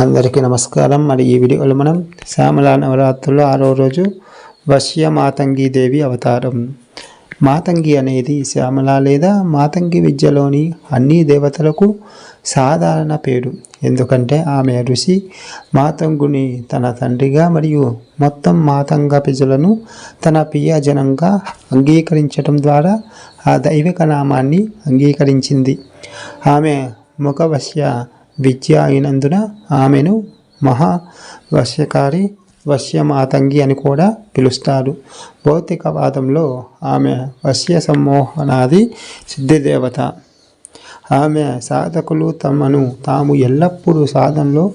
అందరికీ నమస్కారం. మరి ఈ వీడియోలో మనం శ్యామల నవరాత్రుల్లో ఆరో రోజు వశ్య మాతంగి దేవి అవతారం. మాతంగి అనేది శ్యామల లేదా మాతంగి విద్యలోని అన్ని దేవతలకు సాధారణ పేరు. ఎందుకంటే ఆమె ఋషి మాతంగుని తన తండ్రిగా మరియు మొత్తం మాతంగ ప్రజలను తన ప్రియజనంగా అంగీకరించడం ద్వారా ఆ దైవిక నామాన్ని అంగీకరించింది. ఆమె ముఖవశ్య విద్య అయినందున ఆమెను మహా వశ్యకారి వశ్యమాతంగి అని కూడా పిలుస్తారు. భౌతికవాదంలో ఆమె వశ్య సమ్మోహనాది సిద్ధిదేవత. ఆమె సాధకులు తమను తాము ఎల్లప్పుడూ సాధనలో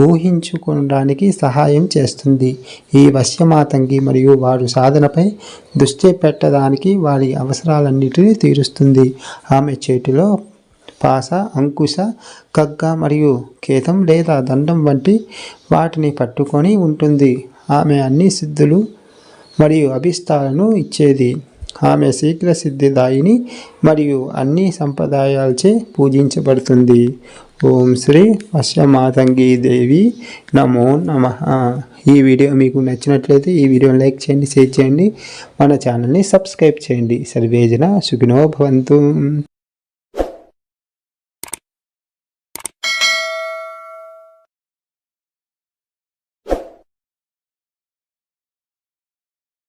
ఊహించుకోవడానికి సహాయం చేస్తుంది. ఈ వశ్యమాతంగి మరియు వారు సాధనపై దృష్టి పెట్టడానికి వారి అవసరాలన్నిటినీ తీరుస్తుంది. ఆమె చేతిలో పాస అంకుశ కగ్గ మరియు కేతం లేదా దండం వంటి వాటిని పట్టుకొని ఉంటుంది. ఆమె అన్ని సిద్ధులు మరియు అభిష్టాలను ఇచ్చేది. ఆమె శీఘ్ర సిద్ధిదాయిని మరియు అన్ని సంప్రదాయాలచే పూజించబడుతుంది. ఓం శ్రీ వశ్యమాతంగి దేవి నమో నమ. ఈ వీడియో మీకు నచ్చినట్లయితే ఈ వీడియోని లైక్ చేయండి షేర్ చేయండి. మన ఛానల్ని సబ్స్క్రైబ్ చేయండి. సర్వేజన సుఖినో భవంతు.